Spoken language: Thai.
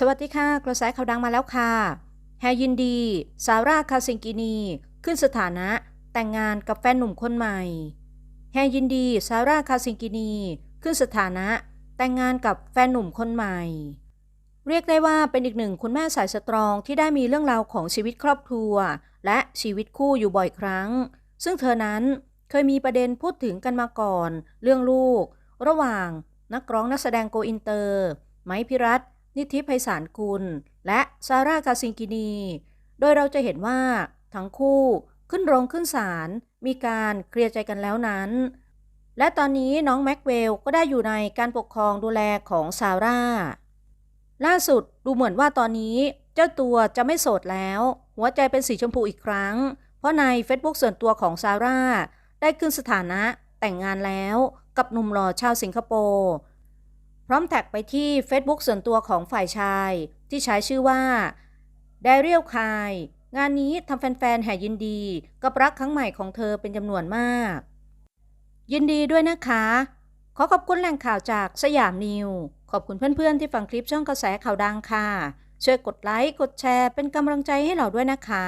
สวัสดีค่ะ กระแสข่าวดังมาแล้วค่ะ แฮยินดี ซาร่าคาซิงกินี ขึ้นสถานะ แต่งงานกับแฟนหนุ่มคนใหม่ แฮยินดี ซาร่าคาซิงกินี ขึ้นสถานะ แต่งงานกับแฟนหนุ่มคนใหม่ เรียกได้ว่าเป็นอีกหนึ่งคุณแม่สายสตรองที่ได้มีเรื่องราวของชีวิตครอบครัว และชีวิตคู่อยู่บ่อยครั้ง ซึ่งเธอนั้นเคยมีประเด็นพูดถึงกันมาก่อน เรื่องลูก ระหว่างนักร้องนักแสดงโกอินเตอร์ ไม้พิรัตน์ นิธิไพศาลกุล และซาร่ากาซิงกินี โดยเราจะเห็นว่า ทั้งคู่ขึ้นโรงขึ้นศาลมีการเคลียร์ใจกันแล้วนั้น และตอนนี้น้องแม็กเวลก็ได้อยู่ในการปกครองดูแลของซาร่า ล่าสุดดูเหมือนว่าตอนนี้เจ้าตัวจะไม่โสดแล้ว หัวใจเป็นสีชมพูอีกครั้ง เพราะใน Facebook ส่วนตัวของซาร่าได้ขึ้นสถานะแต่งงานแล้วกับหนุ่มหล่อชาวสิงคโปร์ พร้อมแท็กไปที่ Facebook ส่วนตัวของฝ่ายชาย ที่ใช้ชื่อว่า d a r i e l k a i งานนี้ทำแฟนๆแห่ยินดี กับรักครั้งใหม่ของเธอเป็นจำนวนมาก ยินดีด้วยนะคะ ขอขอบคุณแหล่งข่าวจากสยามนิว ขอบคุณเพื่อนๆที่ฟังคลิปช่องกระแสข่าวดังค่ะ ช่วยกดไลค์ กดแชร์เป็นกำลังใจให้เราด้วยนะคะ